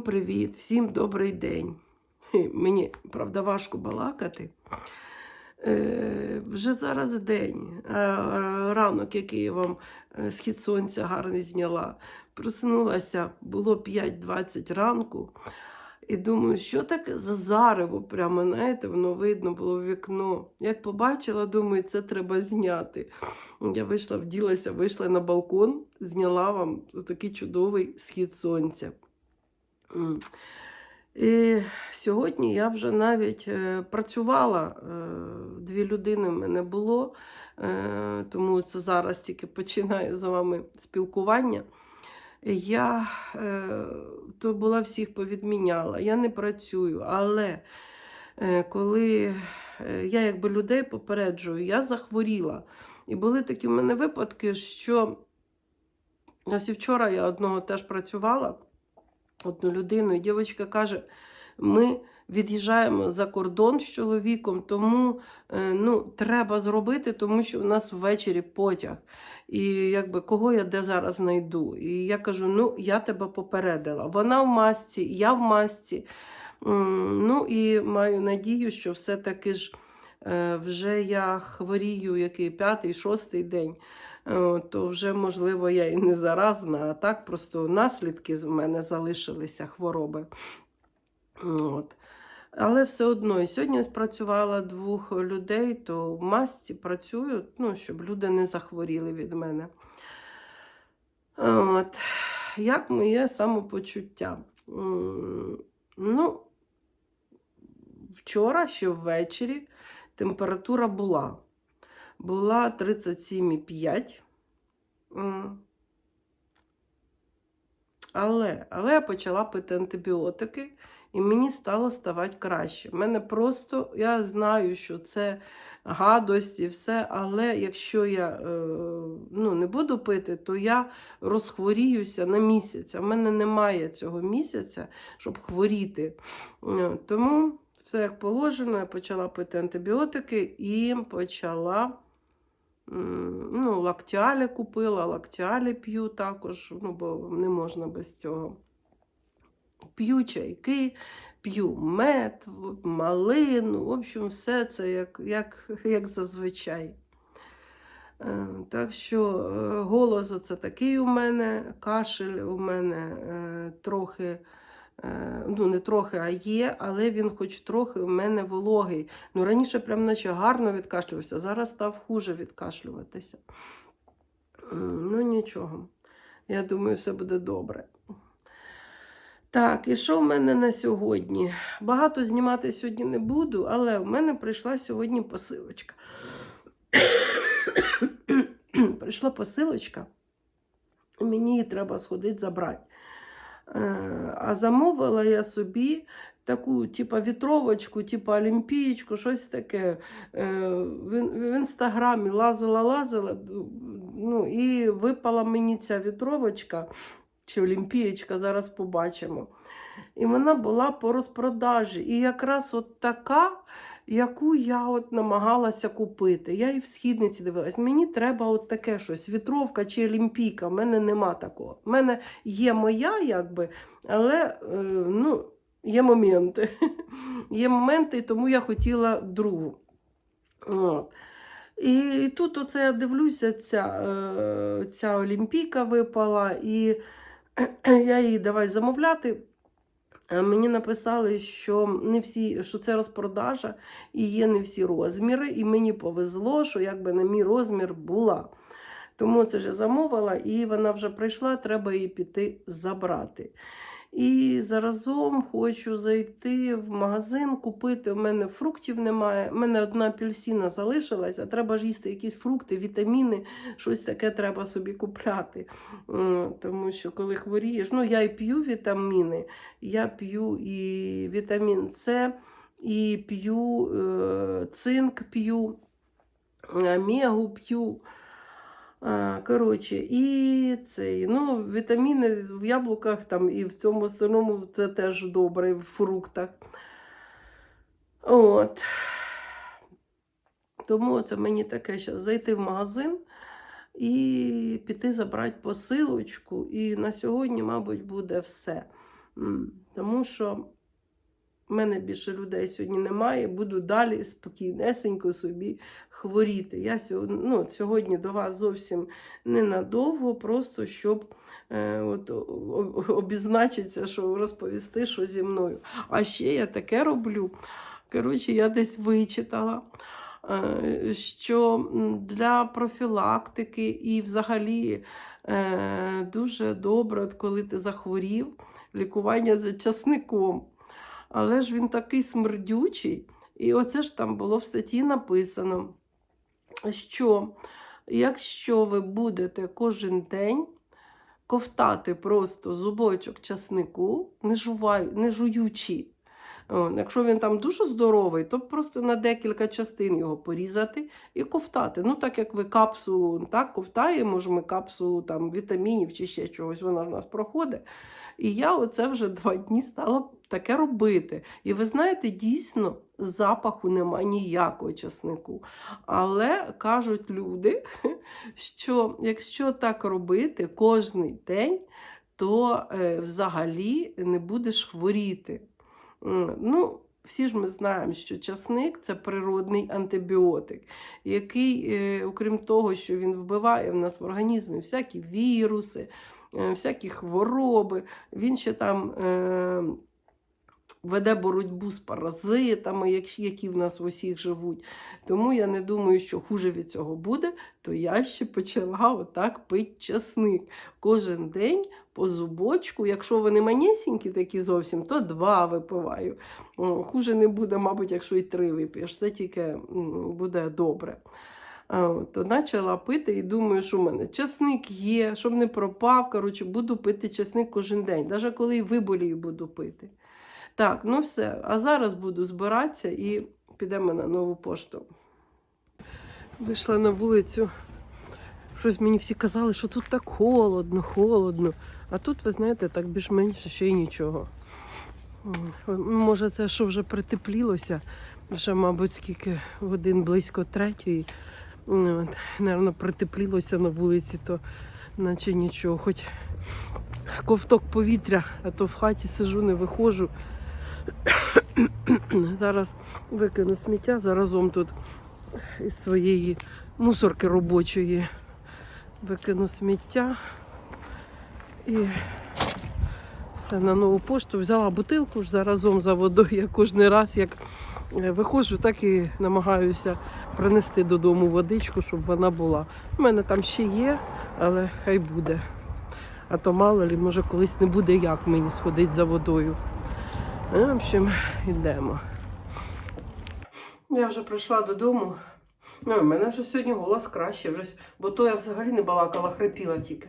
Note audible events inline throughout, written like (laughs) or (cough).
Привіт, всім добрий день. (laughs) Мені, правда, важко балакати. Е, вже зараз день, а, а, ранок, який я вам е, схід сонця гарний зняла. Проснулася, було 5.20 ранку. І думаю, що таке за зарево, прямо, знаєте, воно видно було в вікно. Як побачила, думаю, це треба зняти. Я вийшла, вділася, вийшла на балкон, зняла вам такий чудовий схід сонця. І сьогодні я вже навіть е, працювала, е, дві людини в мене було, е, тому це зараз тільки починаю з вами спілкування. Я то була всіх повідміняла, я не працюю, але коли я якби людей попереджую, я захворіла. І були такі в мене випадки, що ось і вчора я одного теж працювала, одну людину, і дівчинка каже: ми від'їжджаємо за кордон з чоловіком, тому е, ну, треба зробити, тому що у нас ввечері потяг. І якби кого я де зараз знайду? І я кажу: ну, я тебе попередила. Вона в масці, я в масці. Ну і маю надію, що все-таки ж е, вже я хворію який п'ятий, шостий день. Е, То вже, можливо, я і не заразна, а так просто наслідки з мене залишилися хвороби. От. Але все одно, і сьогодні спрацювала двох людей, то в масці працюю, ну, щоб люди не захворіли від мене. От. Як моє самопочуття? Ну, вчора ще ввечері температура була. Була 37,5. Але, але я почала пити антибіотики, і мені стало ставати краще. У мене просто, я знаю, що це гадость і все, але якщо я е, ну, не буду пити, то я розхворіюся на місяць. В мене немає цього місяця, щоб хворіти. Тому все як положено, я почала пити антибіотики і почала. Ну, лактіалі купила, лактіалі п'ю також, ну, бо не можна без цього. П'ю чайки, п'ю мед, малину, в общем, все це як, як, як зазвичай. Е, Так що е, голос оце такий у мене, кашель у мене е, трохи, ну не трохи, а є, але він хоч трохи у мене вологий. Ну раніше прям наче гарно відкашлювався, зараз став хуже відкашлюватися. Ну нічого. Я думаю, все буде добре. Так, і що в мене на сьогодні? Багато знімати сьогодні не буду, але в мене прийшла сьогодні посилочка. (coughs) прийшла посилочка, мені її треба сходити забрати. Е, А замовила я собі таку, типа, вітровочку, типа олімпієчку, щось таке. Е, В, в інстаграмі лазила, лазила, ну, і випала мені ця вітровочка чи олімпієчка, зараз побачимо. І вона була по розпродажі. І якраз от така, яку я от намагалася купити. Я і в східниці дивилась. Мені треба от таке щось, вітровка чи олімпійка. У мене нема такого. У мене є моя, якби, але е, ну, є моменти. (laughs) є моменти, тому я хотіла другу. От. І, і тут оце я дивлюся, ця, е, ця олімпійка випала, і (clears throat) я її давай замовляти. А Мені написали, що не всі, що це розпродажа і є не всі розміри, і мені повезло, що якби на мій розмір була. Тому це вже замовила, і вона вже прийшла, треба її піти забрати. І заразом хочу зайти в магазин, купити. У мене фруктів немає. У мене одна апельсина залишилась, а треба ж їсти якісь фрукти, вітаміни, щось таке треба собі купляти. Тому що коли хворієш, ну я і п'ю вітаміни, я п'ю і вітамін С, і п'ю е, цинк п'ю, омегу п'ю. Коротше, і цей, ну, вітаміни в яблуках там і в цьому основному це теж добре, в фруктах. От. Тому це мені таке зараз зайти в магазин і піти забрати посилочку. І на сьогодні, мабуть, буде все. Тому що в мене більше людей сьогодні немає, буду далі спокійнесенько собі хворіти. Я сьогодні, ну, сьогодні до вас зовсім ненадовго, просто щоб е, от, обізначитися, що розповісти, що зі мною. А ще я таке роблю. Коротше, я десь вичитала, е, що для профілактики і взагалі е, дуже добре, коли ти захворів, лікування за часником. Але ж він такий смердючий. І оце ж там було в статті написано, що якщо ви будете кожен день ковтати просто зубочок часнику, не, жувай, не жуючи. Якщо він там дуже здоровий, то просто на декілька частин його порізати і ковтати. Ну, так як ви капсулу так, ковтаємо ж ми капсулу там, вітамінів чи ще чогось, вона ж у нас проходить. І я оце вже два дні стала таке робити. І ви знаєте, дійсно запаху нема ніякого часнику. Але кажуть люди, (laughs) що якщо так робити кожен день, то е, взагалі не будеш хворіти. М, Ну, всі ж ми знаємо, що часник це природний антибіотик, який, е, окрім того, що він вбиває в нас в організмі всякі віруси, е, всякі хвороби, він ще там е, веде боротьбу з паразитами, які в нас в усіх живуть. Тому я не думаю, що хуже від цього буде, то я ще почала отак пити часник. Кожен день по зубочку, якщо вони манісінькі такі зовсім, то два випиваю. Хуже не буде, мабуть, якщо і три вип'єш. Це тільки буде добре. То почала пити і думаю, що в мене часник є, щоб не пропав. Коротше, буду пити часник кожен день, навіть коли і виболію, буду пити. Так, ну все. А зараз буду збиратися і підемо на нову пошту. Вийшла на вулицю. Щось мені всі казали, що тут так холодно, холодно. А тут, ви знаєте, так більш-менш ще й нічого. Може, це що вже притеплілося, вже, мабуть, скільки годин близько третьої. От, Наверно, притеплілося на вулиці, то наче нічого. Хоч ковток повітря, а то в хаті сижу, не виходжу. Зараз викину сміття заразом тут із своєї мусорки робочої. Викину сміття і все на нову пошту. Взяла бутилку ж заразом за водою. Я кожен раз, як е, виходжу, так і намагаюся принести додому водичку, щоб вона була. У мене там ще є, але хай буде. А то мало лі, може колись не буде як мені сходити за водою. Ну, В общем, йдемо. Я вже прийшла додому. Ну, у мене вже сьогодні голос краще, вже, бо то я взагалі не балакала, хрипіла тільки.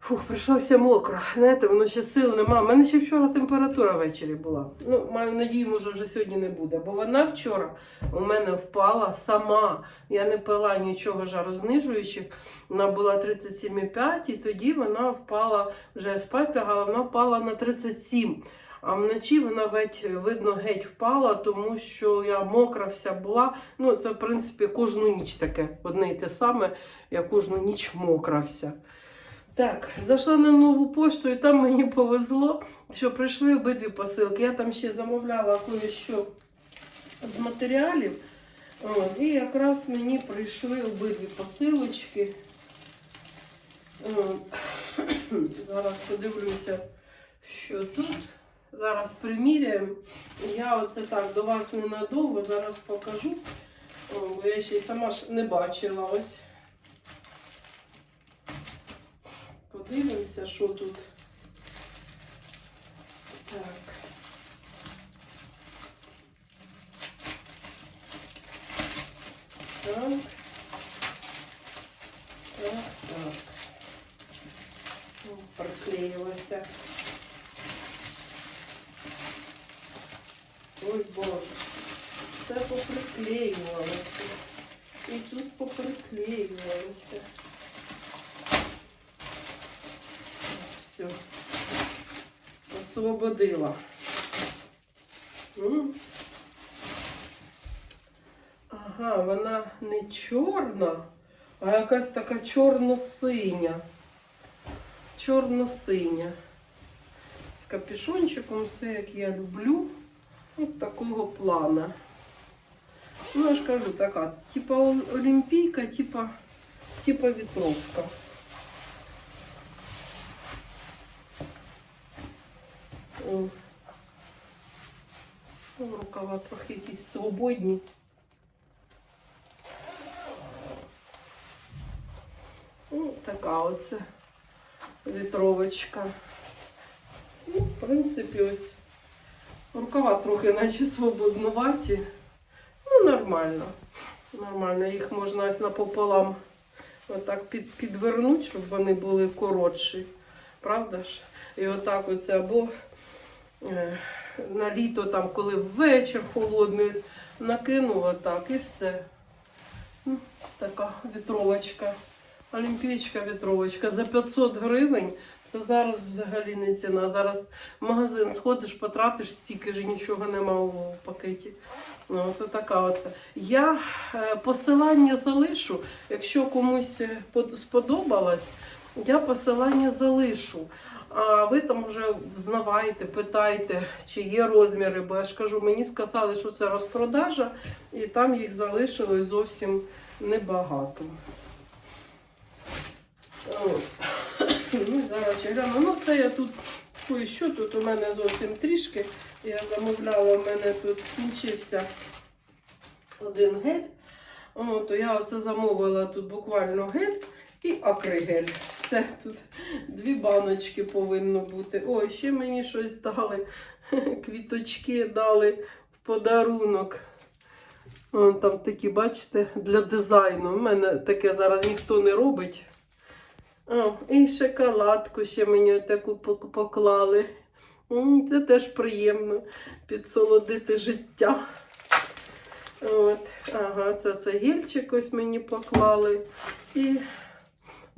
Фух, прийшла вся мокра. Знаєте, воно ще сил нема. У мене ще вчора температура ввечері була. Ну, маю надію, може вже сьогодні не буде. Бо вона вчора у мене впала сама. Я не пила нічого жарознижуючих. Вона була 37,5 і тоді вона впала, вже спать лягала, вона впала на 37. А вночі вона ведь, видно, геть впала, тому що я мокра вся була. Ну, це, в принципі, кожну ніч таке. Одне й те саме, я кожну ніч мокра вся. Так, зайшла на нову пошту, і там мені повезло, що прийшли обидві посилки. Я там ще замовляла кое-що з матеріалів. От, і якраз мені прийшли обидві посилочки. От. (coughs) Зараз подивлюся, що тут. Зараз приміряємо. Я оце так до вас ненадовго зараз покажу. О, бо я ще й сама ж не бачила ось. Подивимося, що тут. Так. Так. Так, так. О, Приклеїлося. Ой, Боже. Все поприклеювалося. І тут поприклеювалося. Все. Освободила. Ага, вона не чорна, а якась така чорно-синя. Чорно-синя. З капюшончиком, все як я люблю. От такого плана. Ну, я ж кажу, така, типа олімпійка, типа, типа вітровка. О. Ну, Рукава трохи якісь свободні. Ну, така оце вітровочка. Ну, в принципі, ось рукава трохи наче свободнуваті. Ну, нормально. Нормально. Їх можна ось напополам отак під, підвернути, щоб вони були коротші. Правда ж? І отак оце або на літо, там, коли вечір холодний, накинула так і все. Ну, Ось така вітровочка. Олімпійська вітровочка за 500 гривень. Це зараз взагалі не ціна. Зараз в магазин сходиш, потратиш стільки ж нічого нема у пакеті. Ну, от така оце. Я е, посилання залишу. Якщо комусь е, сподобалось, я посилання залишу. А ви там вже взнавайте, питайте, чи є розміри, бо я ж кажу, мені сказали, що це розпродажа, і там їх залишилось зовсім небагато. Ну, зараз ще гляну. Ну, це я тут що тут у мене зовсім трішки. Я замовляла, у мене тут скінчився один гель. О, то я оце замовила тут буквально гель і акригель. Все тут дві баночки повинно бути. Ой, ще мені щось дали. (laughs) Квіточки дали в подарунок. О, там такі, бачите, для дизайну. У мене таке зараз ніхто не робить. О, і шоколадку ще мені таку поклали. Це теж приємно підсолодити життя. От. Ага, це, це гельчик ось мені поклали. І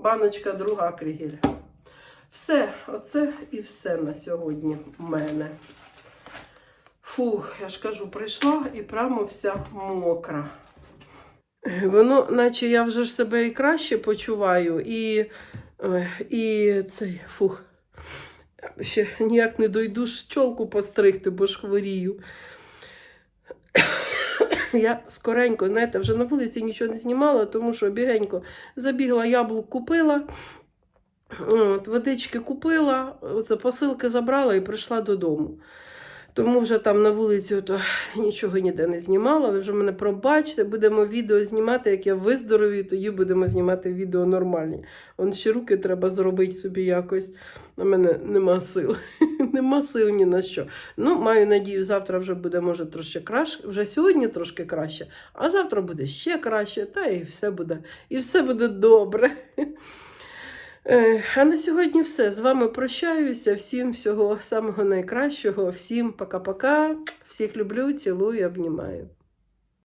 баночка друга крігель. Все, оце і все на сьогодні в мене. Фух, я ж кажу, прийшла і прямо вся мокра. Воно, наче я вже ж себе і краще почуваю, і, е, і цей фух. Ще ніяк не дойду ж чолку постригти, бо ж хворію. (laughs) Я скоренько, знаєте, вже на вулиці нічого не знімала, тому що бігенько забігла, яблук купила, от, водички купила, оце посилки забрала і прийшла додому. Тому вже там на вулиці ото, нічого ніде не знімала. Ви вже мене пробачте, будемо відео знімати, як я виздоровію, тоді будемо знімати відео нормальні. Вон ще руки треба зробити собі якось. На мене нема сил. (laughs) нема сил ні на що. Ну, маю надію, завтра вже буде, може, трошки краще. Вже сьогодні трошки краще, а завтра буде ще краще, та і все буде, і все буде добре. (laughs) Е, А на сьогодні все. З вами прощаюся. Всім всього самого найкращого. Всім пока-пока. Всіх люблю, цілую, обнімаю.